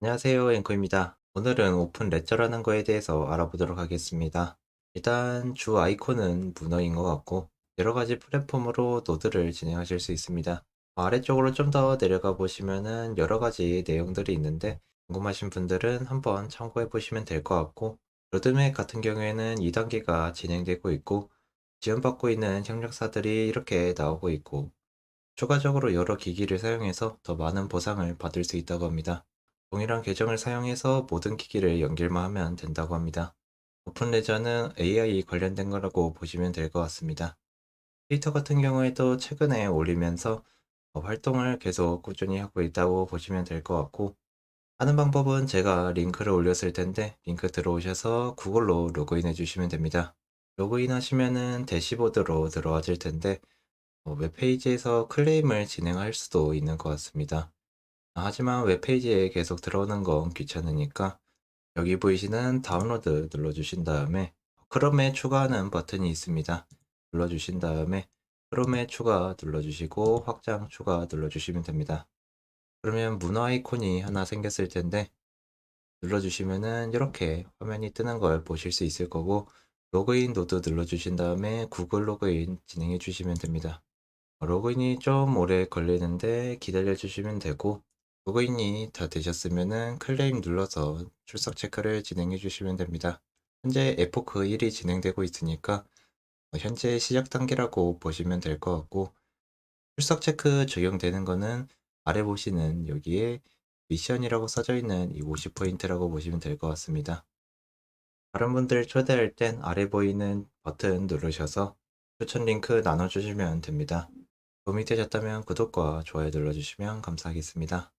안녕하세요, 앵커입니다. 오늘은 오픈 레저라는 거에 대해서 알아보도록 하겠습니다. 일단 주 아이콘은 문어인 것 같고 여러 가지 플랫폼으로 노드를 진행하실 수 있습니다. 아래쪽으로 좀 더 내려가 보시면은 여러 가지 내용들이 있는데 궁금하신 분들은 한번 참고해 보시면 될 것 같고 로드맵 같은 경우에는 2단계가 진행되고 있고 지원받고 있는 협력사들이 이렇게 나오고 있고 추가적으로 여러 기기를 사용해서 더 많은 보상을 받을 수 있다고 합니다. 동일한 계정을 사용해서 모든 기기를 연결만 하면 된다고 합니다. 오픈 레저는 AI 관련된 거라고 보시면 될 것 같습니다. 트위터 같은 경우에도 최근에 올리면서 어, 활동을 계속 꾸준히 하고 있다고 보시면 될 것 같고 하는 방법은 제가 링크를 올렸을 텐데 링크 들어오셔서 구글로 로그인해 주시면 됩니다. 로그인 하시면은 대시보드로 들어와질 텐데 어, 웹페이지에서 클레임을 진행할 수도 있는 것 같습니다. 아, 하지만 웹페이지에 계속 들어오는 건 귀찮으니까 여기 보이시는 다운로드 눌러주신 다음에 크롬에 추가하는 버튼이 있습니다. 눌러주신 다음에 크롬에 추가 눌러주시고 확장 추가 눌러주시면 됩니다. 그러면 문어 아이콘이 하나 생겼을 텐데 눌러주시면은 이렇게 화면이 뜨는 걸 보실 수 있을 거고 로그인 노드 눌러주신 다음에 구글 로그인 진행해 주시면 됩니다. 로그인이 좀 오래 걸리는데 기다려 주시면 되고 로그인이 다 되셨으면은 클레임 눌러서 출석 체크를 진행해 주시면 됩니다. 현재 에포크 1이 진행되고 있으니까 어, 현재 시작 단계라고 보시면 될 것 같고 출석 체크 적용되는 거는 아래 보시는 여기에 미션이라고 써져 있는 이 50포인트라고 보시면 될 것 같습니다. 다른 분들 초대할 땐 아래 보이는 버튼 누르셔서 추천 링크 나눠주시면 됩니다. 도움이 되셨다면 구독과 좋아요 눌러주시면 감사하겠습니다.